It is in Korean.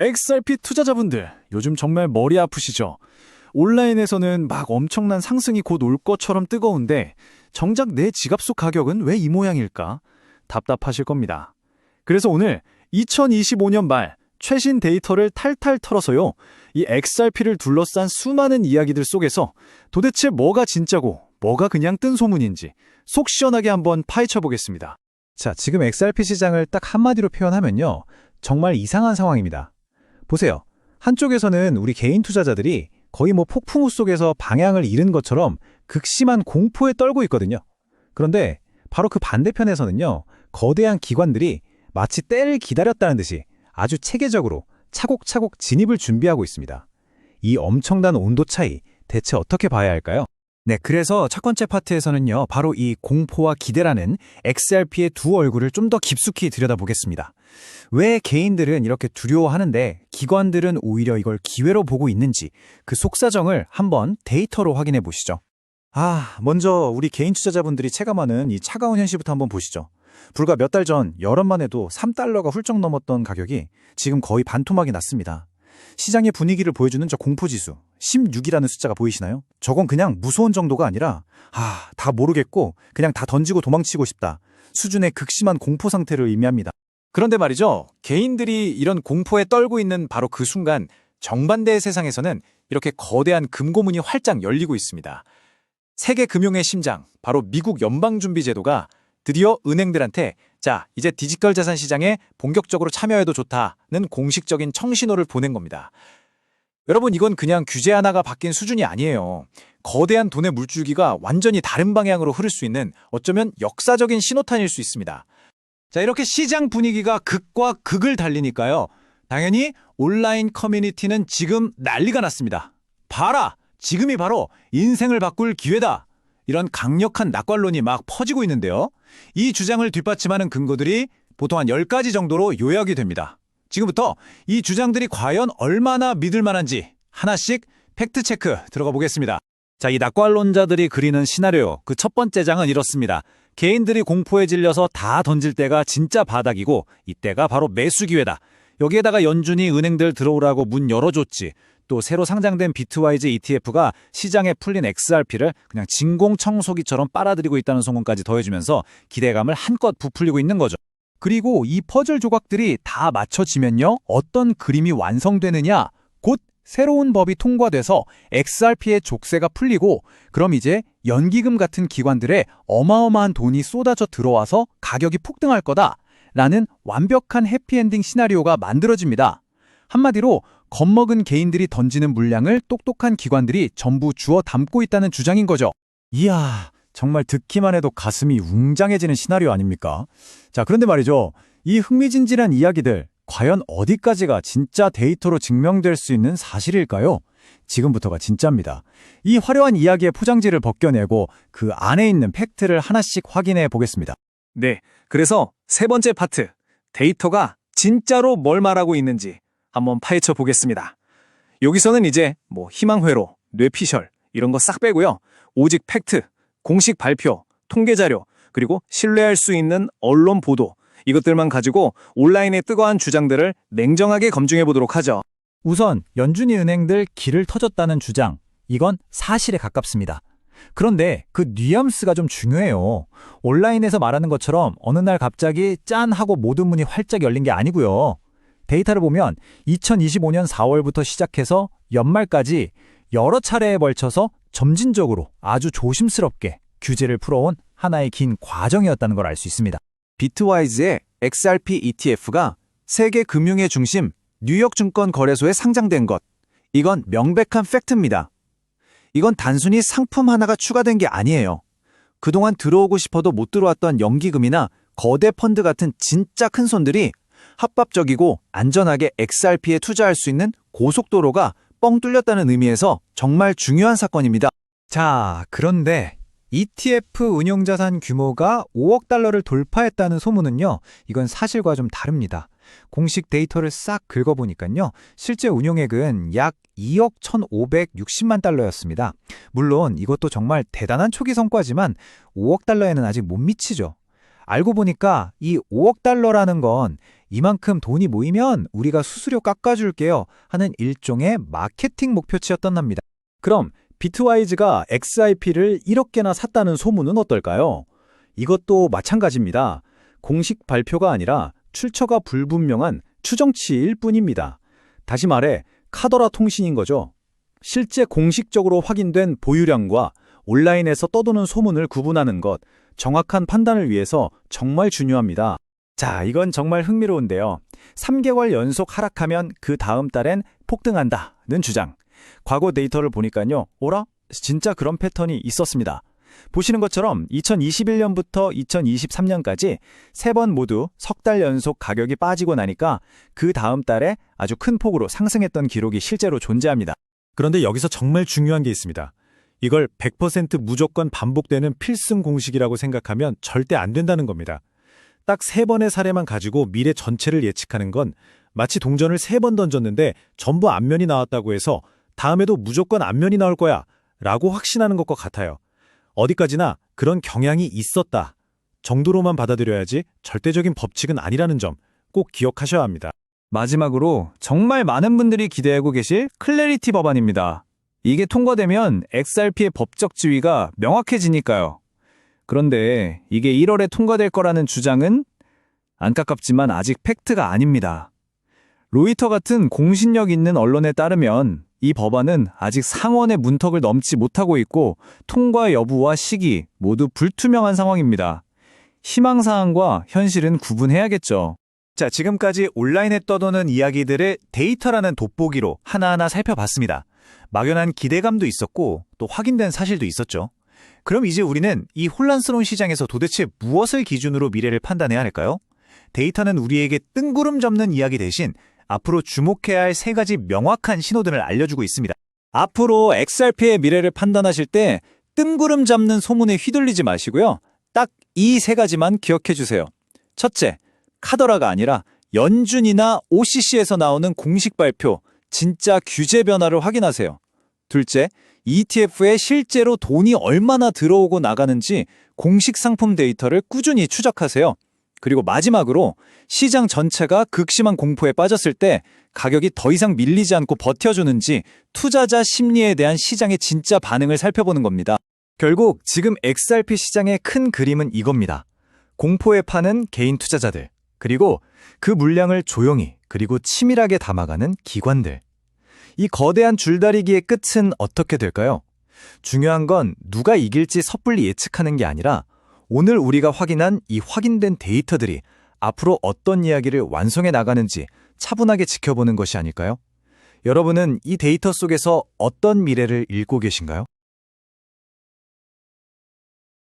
XRP 투자자분들, 요즘 정말 머리 아프시죠? 온라인에서는 막 엄청난 상승이 곧 올 것처럼 뜨거운데 정작 내 지갑 속 가격은 왜 이 모양일까? 답답하실 겁니다. 그래서 오늘 2025년 말 최신 데이터를 탈탈 털어서요. 이 XRP를 둘러싼 수많은 이야기들 속에서 도대체 뭐가 진짜고 뭐가 그냥 뜬 소문인지 속 시원하게 한번 파헤쳐 보겠습니다. 자, 지금 XRP 시장을 딱 한마디로 표현하면요. 정말 이상한 상황입니다. 보세요. 한쪽에서는 우리 개인 투자자들이 거의 뭐 폭풍우 속에서 방향을 잃은 것처럼 극심한 공포에 떨고 있거든요. 그런데 바로 그 반대편에서는요. 거대한 기관들이 마치 때를 기다렸다는 듯이 아주 체계적으로 차곡차곡 진입을 준비하고 있습니다. 이 엄청난 온도 차이 대체 어떻게 봐야 할까요? 네, 그래서 첫 번째 파트에서는요, 바로 이 공포와 기대라는 XRP의 두 얼굴을 좀 더 깊숙이 들여다보겠습니다. 왜 개인들은 이렇게 두려워하는데 기관들은 오히려 이걸 기회로 보고 있는지 그 속사정을 한번 데이터로 확인해 보시죠. 아, 먼저 우리 개인 투자자분들이 체감하는 이 차가운 현실부터 한번 보시죠. 불과 몇 달 전 여름만 해도 3달러가 훌쩍 넘었던 가격이 지금 거의 반토막이 났습니다. 시장의 분위기를 보여주는 저 공포지수 16이라는 숫자가 보이시나요? 저건 그냥 무서운 정도가 아니라 아, 다 모르겠고 그냥 다 던지고 도망치고 싶다. 수준의 극심한 공포 상태를 의미합니다. 그런데 말이죠. 개인들이 이런 공포에 떨고 있는 바로 그 순간 정반대의 세상에서는 이렇게 거대한 금고문이 활짝 열리고 있습니다. 세계 금융의 심장, 바로 미국 연방준비제도가 드디어 은행들한테 자, 이제 디지털 자산 시장에 본격적으로 참여해도 좋다는 공식적인 청신호를 보낸 겁니다. 여러분, 이건 그냥 규제 하나가 바뀐 수준이 아니에요. 거대한 돈의 물줄기가 완전히 다른 방향으로 흐를 수 있는 어쩌면 역사적인 신호탄일 수 있습니다. 자, 이렇게 시장 분위기가 극과 극을 달리니까요. 당연히 온라인 커뮤니티는 지금 난리가 났습니다. 봐라! 지금이 바로 인생을 바꿀 기회다! 이런 강력한 낙관론이 막 퍼지고 있는데요. 이 주장을 뒷받침하는 근거들이 보통 한 10가지 정도로 요약이 됩니다. 지금부터 이 주장들이 과연 얼마나 믿을 만한지 하나씩 팩트체크 들어가 보겠습니다. 자, 이 낙관론자들이 그리는 시나리오 그 첫 번째 장은 이렇습니다. 개인들이 공포에 질려서 다 던질 때가 진짜 바닥이고 이때가 바로 매수 기회다. 여기에다가 연준이 은행들 들어오라고 문 열어줬지. 또 새로 상장된 비트와이즈 ETF가 시장에 풀린 XRP를 그냥 진공청소기처럼 빨아들이고 있다는 소문까지 더해주면서 기대감을 한껏 부풀리고 있는 거죠. 그리고 이 퍼즐 조각들이 다 맞춰지면요. 어떤 그림이 완성되느냐? 곧 새로운 법이 통과돼서 XRP의 족쇄가 풀리고 그럼 이제 연기금 같은 기관들의 어마어마한 돈이 쏟아져 들어와서 가격이 폭등할 거다. 라는 완벽한 해피엔딩 시나리오가 만들어집니다. 한마디로 겁먹은 개인들이 던지는 물량을 똑똑한 기관들이 전부 주워 담고 있다는 주장인 거죠. 이야, 정말 듣기만 해도 가슴이 웅장해지는 시나리오 아닙니까? 자, 그런데 말이죠. 이 흥미진진한 이야기들, 과연 어디까지가 진짜 데이터로 증명될 수 있는 사실일까요? 지금부터가 진짜입니다. 이 화려한 이야기의 포장지를 벗겨내고 그 안에 있는 팩트를 하나씩 확인해 보겠습니다. 네, 그래서 세 번째 파트, 데이터가 진짜로 뭘 말하고 있는지 한번 파헤쳐 보겠습니다. 여기서는 이제 뭐 희망회로, 뇌피셜 이런 거 싹 빼고요. 오직 팩트, 공식 발표, 통계 자료, 그리고 신뢰할 수 있는 언론 보도 이것들만 가지고 온라인의 뜨거운 주장들을 냉정하게 검증해 보도록 하죠. 우선 연준이 은행들 길을 터졌다는 주장, 이건 사실에 가깝습니다. 그런데 그 뉘앙스가 좀 중요해요. 온라인에서 말하는 것처럼 어느 날 갑자기 짠 하고 모든 문이 활짝 열린 게 아니고요. 데이터를 보면 2025년 4월부터 시작해서 연말까지 여러 차례에 걸쳐서 점진적으로 아주 조심스럽게 규제를 풀어온 하나의 긴 과정이었다는 걸 알 수 있습니다. 비트와이즈의 XRP ETF가 세계 금융의 중심 뉴욕 증권 거래소에 상장된 것. 이건 명백한 팩트입니다. 이건 단순히 상품 하나가 추가된 게 아니에요. 그동안 들어오고 싶어도 못 들어왔던 연기금이나 거대 펀드 같은 진짜 큰 손들이 합법적이고 안전하게 XRP에 투자할 수 있는 고속도로가 뻥 뚫렸다는 의미에서 정말 중요한 사건입니다. 자, 그런데 ETF 운용자산 규모가 5억 달러를 돌파했다는 소문은요, 이건 사실과 좀 다릅니다. 공식 데이터를 싹 긁어보니까요, 실제 운용액은 약 2억 1,560만 달러였습니다. 물론 이것도 정말 대단한 초기 성과지만 5억 달러에는 아직 못 미치죠. 알고 보니까 이 5억 달러라는 건 이만큼 돈이 모이면 우리가 수수료 깎아줄게요 하는 일종의 마케팅 목표치였던 납니다. 그럼 비트와이즈가 XRP를 1억 개나 샀다는 소문은 어떨까요? 이것도 마찬가지입니다. 공식 발표가 아니라 출처가 불분명한 추정치일 뿐입니다. 다시 말해 카더라 통신인 거죠. 실제 공식적으로 확인된 보유량과 온라인에서 떠도는 소문을 구분하는 것, 정확한 판단을 위해서 정말 중요합니다. 자, 이건 정말 흥미로운데요. 3개월 연속 하락하면 그 다음 달엔 폭등한다는 주장. 과거 데이터를 보니까요. 오라? 진짜 그런 패턴이 있었습니다. 보시는 것처럼 2021년부터 2023년까지 세 번 모두 석 달 연속 가격이 빠지고 나니까 그 다음 달에 아주 큰 폭으로 상승했던 기록이 실제로 존재합니다. 그런데 여기서 정말 중요한 게 있습니다. 이걸 100% 무조건 반복되는 필승 공식이라고 생각하면 절대 안 된다는 겁니다. 딱 세 번의 사례만 가지고 미래 전체를 예측하는 건 마치 동전을 세 번 던졌는데 전부 앞면이 나왔다고 해서 다음에도 무조건 앞면이 나올 거야 라고 확신하는 것과 같아요. 어디까지나 그런 경향이 있었다 정도로만 받아들여야지 절대적인 법칙은 아니라는 점 꼭 기억하셔야 합니다. 마지막으로 정말 많은 분들이 기대하고 계실 클래리티 법안입니다. 이게 통과되면 XRP의 법적 지위가 명확해지니까요. 그런데 이게 1월에 통과될 거라는 주장은 안타깝지만 아직 팩트가 아닙니다. 로이터 같은 공신력 있는 언론에 따르면 이 법안은 아직 상원의 문턱을 넘지 못하고 있고 통과 여부와 시기 모두 불투명한 상황입니다. 희망사항과 현실은 구분해야겠죠. 자, 지금까지 온라인에 떠도는 이야기들을 데이터라는 돋보기로 하나하나 살펴봤습니다. 막연한 기대감도 있었고 또 확인된 사실도 있었죠. 그럼 이제 우리는 이 혼란스러운 시장에서 도대체 무엇을 기준으로 미래를 판단해야 할까요? 데이터는 우리에게 뜬구름 잡는 이야기 대신 앞으로 주목해야 할 세 가지 명확한 신호등을 알려주고 있습니다. 앞으로 XRP의 미래를 판단하실 때 뜬구름 잡는 소문에 휘둘리지 마시고요. 딱 이 세 가지만 기억해 주세요. 첫째, 카더라가 아니라 연준이나 OCC에서 나오는 공식 발표, 진짜 규제 변화를 확인하세요. 둘째, ETF에 실제로 돈이 얼마나 들어오고 나가는지 공식 상품 데이터를 꾸준히 추적하세요. 그리고 마지막으로 시장 전체가 극심한 공포에 빠졌을 때 가격이 더 이상 밀리지 않고 버텨주는지 투자자 심리에 대한 시장의 진짜 반응을 살펴보는 겁니다. 결국 지금 XRP 시장의 큰 그림은 이겁니다. 공포에 파는 개인 투자자들, 그리고 그 물량을 조용히 그리고 치밀하게 담아가는 기관들. 이 거대한 줄다리기의 끝은 어떻게 될까요? 중요한 건 누가 이길지 섣불리 예측하는 게 아니라 오늘 우리가 확인한 이 확인된 데이터들이 앞으로 어떤 이야기를 완성해 나가는지 차분하게 지켜보는 것이 아닐까요? 여러분은 이 데이터 속에서 어떤 미래를 읽고 계신가요?